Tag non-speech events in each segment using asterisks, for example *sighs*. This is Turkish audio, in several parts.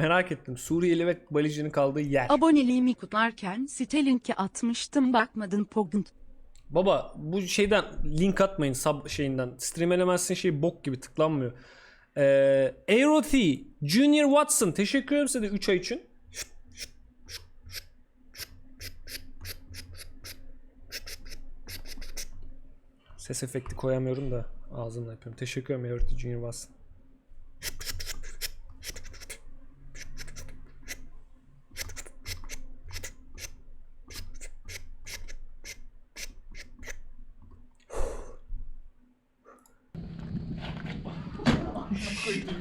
Merak ettim. Suriyeli ve Balicinin kaldığı yer. Aboneliğimi kutlarken site linki atmıştım bakmadın Pogund. Baba bu şeyden link atmayın sub şeyinden. Stream elemezsin şey bok gibi tıklanmıyor. Ee, Aerothy, Junior Watson teşekkür ederim size de 3 ay için. Ses efekti koyamıyorum da ağzımla yapıyorum. Teşekkür ederim Aerothy Junior Watson.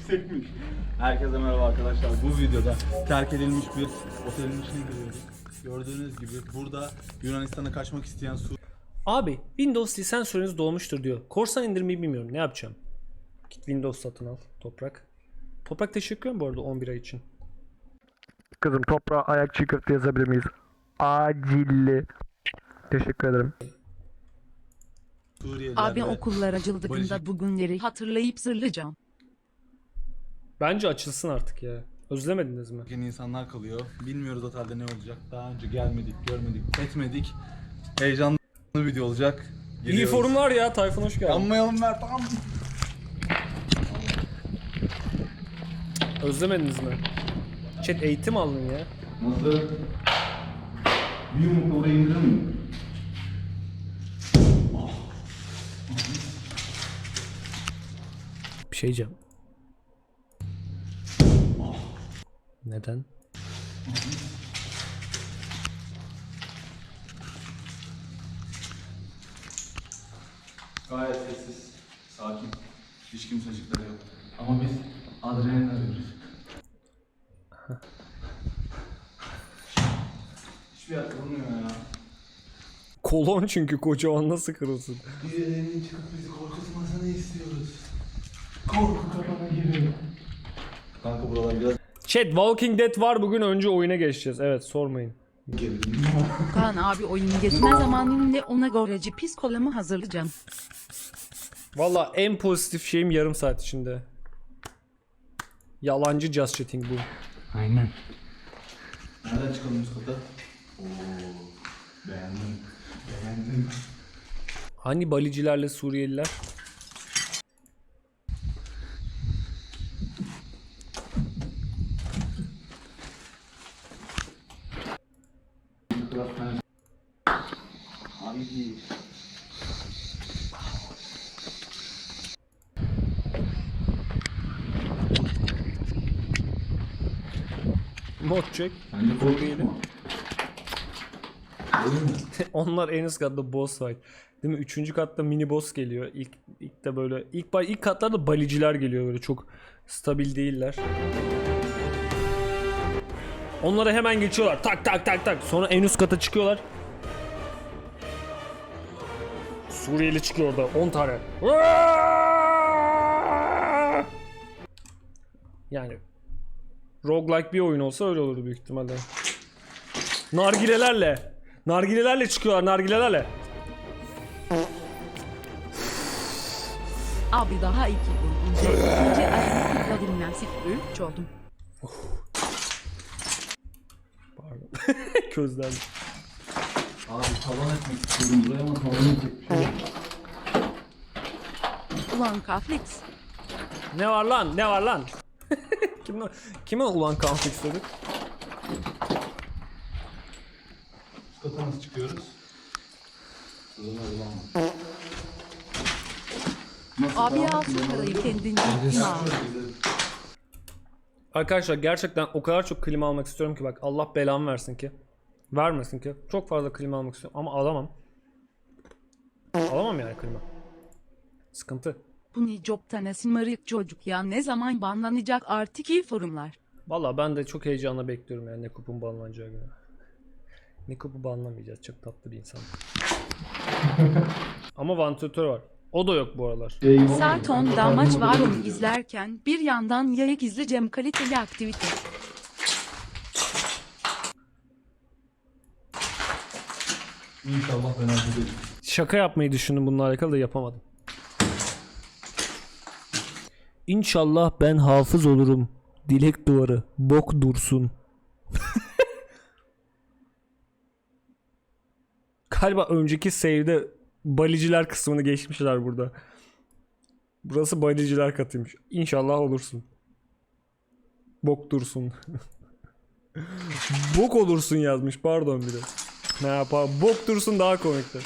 Yüksekmiş. Herkese merhaba arkadaşlar. Bu videoda terk edilmiş bir otelin içine giriyoruz. Gördüğünüz gibi burada Yunanistan'a kaçmak isteyen Sur Abi Windows lisansörünüz dolmuştur diyor. Korsan indirmeyi bilmiyorum. Ne yapacağım? Git Windows satın al. Toprak. Toprak teşekkür ederim bu arada 11 ay için. Kızım toprağa ayak çiğ köfte yazabilir miyiz? Acilli. Teşekkür ederim. Suriyeliler Abi ve okullar açıldığında Balicik. bugünleri hatırlayıp zırlayacağım. Bence açılsın artık ya. Özlemediniz mi? yeni insanlar kalıyor. Bilmiyoruz otelde ne olacak. Daha önce gelmedik, görmedik, etmedik. Heyecanlı bir video olacak. İyi Geliyoruz. forumlar ya. Tayfun hoş geldin. Yanmayalım Mert tamam. Özlemediniz mi? Chat eğitim alın ya. Nasıl? Bir yumrukla oraya indirir mi? Bir şey diyeceğim. Neden? Gayet sessiz, sakin. Hiç kimsecikler yok. Ama biz adrenalin arıyoruz. Hiçbir yer kırılmıyor ya. Kolon çünkü kocaman nasıl kırılsın? Birilerinin çıkıp bizi korkutmasını istiyoruz. Korku kafana giriyor. Kanka buralar biraz Chat Walking Dead var bugün önce oyuna geçeceğiz. Evet sormayın. Kaan abi oyun geçme zamanında ona görece psikolomu hazırlayacağım. Valla en pozitif şeyim yarım saat içinde. Yalancı just chatting bu. Aynen. Nereden çıkalım üst kata? Oo, beğendim. Beğendim. Hani Balicilerle Suriyeliler? Bence. Değil mi? Onlar en üst katta boss fight. Değil mi? Üçüncü katta mini boss geliyor. İlk, ilk de böyle ilk ilk katlarda baliciler geliyor böyle çok stabil değiller. Onlara hemen geçiyorlar. Tak tak tak tak. Sonra en üst kata çıkıyorlar. Suriyeli çıkıyor orada 10 tane. Yani roguelike bir oyun olsa öyle olurdu büyük ihtimalle. Nargilelerle. Nargilelerle çıkıyorlar nargilelerle. Abi daha iki gün önce ikinci ayaklıkla dinlensip üç oldum. Pardon. *laughs* Közlendim. Abi tavan etmek istiyorum buraya ama tavan etmek şey. Ulan Kaflix. Ne var lan? Ne var lan? Kime, kime ulan konflikt dedik? Üst kata nasıl çıkıyoruz? Abi al sıfırayı kendin. Arkadaşlar gerçekten o kadar çok klima almak istiyorum ki bak Allah belamı versin ki. Vermesin ki. Çok fazla klima almak istiyorum ama alamam. Alamam yani klima. Sıkıntı. Bu ne job tanesi mırık çocuk ya ne zaman banlanacak artık iyi forumlar. Valla ben de çok heyecanla bekliyorum yani Nekup'un banlanacağı günü. Nekup'u banlamayacağız. Çok tatlı bir insan. *laughs* ama vantilatör var. O da yok bu aralar. Saat 10'da maç var onu izlerken bir yandan yayık izleyeceğim kaliteli aktivite. İnşallah ben hallederim. Şaka yapmayı düşündüm bununla alakalı da yapamadım. İnşallah ben hafız olurum Dilek duvarı. Bok dursun. *laughs* Galiba önceki save'de baliciler kısmını geçmişler burada. Burası baliciler katıymış. İnşallah olursun. Bok dursun. *laughs* Bok olursun yazmış pardon bir de. Ne yapalım? Bok dursun daha komikti.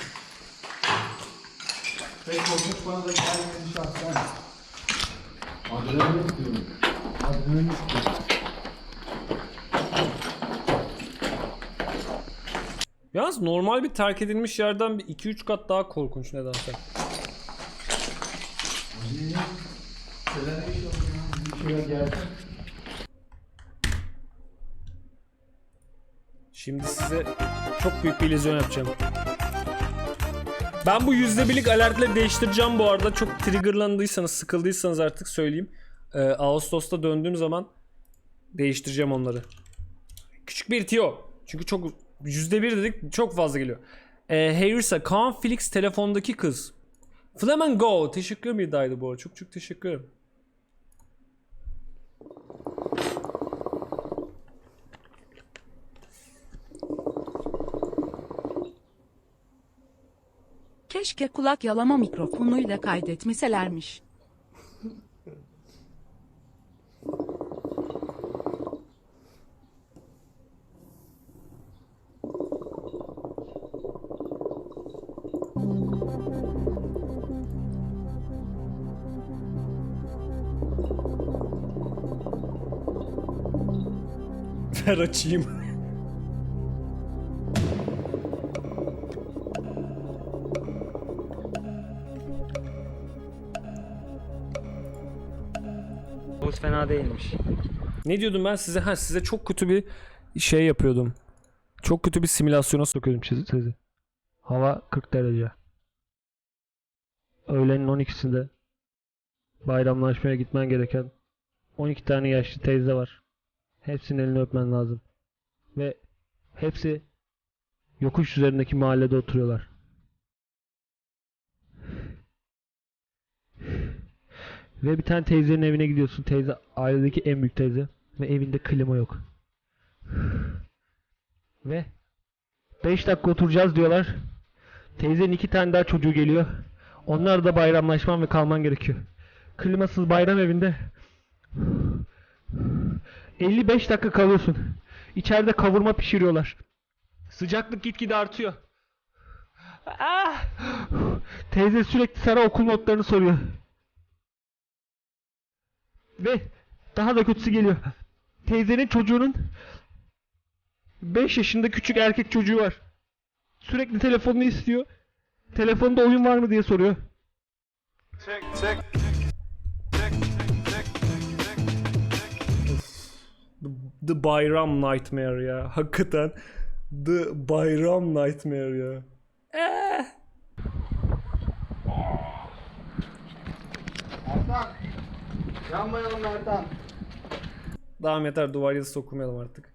Pek bana da gelmedi şahsen. Adrenalin istiyorum. Adrenalin istiyorum. Yalnız normal bir terk edilmiş yerden bir 2-3 kat daha korkunç nedense. Şimdi size çok büyük bir illüzyon yapacağım. Ben bu yüzde birlik alertleri değiştireceğim bu arada. Çok triggerlandıysanız, sıkıldıysanız artık söyleyeyim. Ee, Ağustos'ta döndüğüm zaman değiştireceğim onları. Küçük bir tiyo. Çünkü çok yüzde bir dedik çok fazla geliyor. Ee, Harris'a Kaan Felix telefondaki kız. Flamingo teşekkür iddiaydı bu arada. Çok çok teşekkür ederim. Keşke kulak yalama mikrofonuyla kaydetmeselermiş. Ver. Havuz fena değilmiş. Ne diyordum ben size? Ha size çok kötü bir şey yapıyordum. Çok kötü bir simülasyona sokuyordum sizi. Hava 40 derece. Öğlenin 12'sinde bayramlaşmaya gitmen gereken 12 tane yaşlı teyze var. Hepsinin elini öpmen lazım. Ve hepsi yokuş üzerindeki mahallede oturuyorlar. Ve bir tane teyzenin evine gidiyorsun. Teyze ailedeki en büyük teyze. Ve evinde klima yok. *sighs* Ve 5 dakika oturacağız diyorlar. Teyzenin iki tane daha çocuğu geliyor. Onlar da bayramlaşman ve kalman gerekiyor. Klimasız bayram evinde *sighs* 55 dakika kalıyorsun. İçeride kavurma pişiriyorlar. Sıcaklık gitgide artıyor. *sighs* Ah! Teyze sürekli sana okul notlarını soruyor. Ve daha da kötüsü geliyor. Teyzenin çocuğunun 5 yaşında küçük erkek çocuğu var. Sürekli telefonunu istiyor. Telefonda oyun var mı diye soruyor. The Bayram Nightmare ya. Hakikaten The Bayram Nightmare ya. Eh. Yanmayalım Ertan. Tamam yeter duvar yazısı okumayalım artık.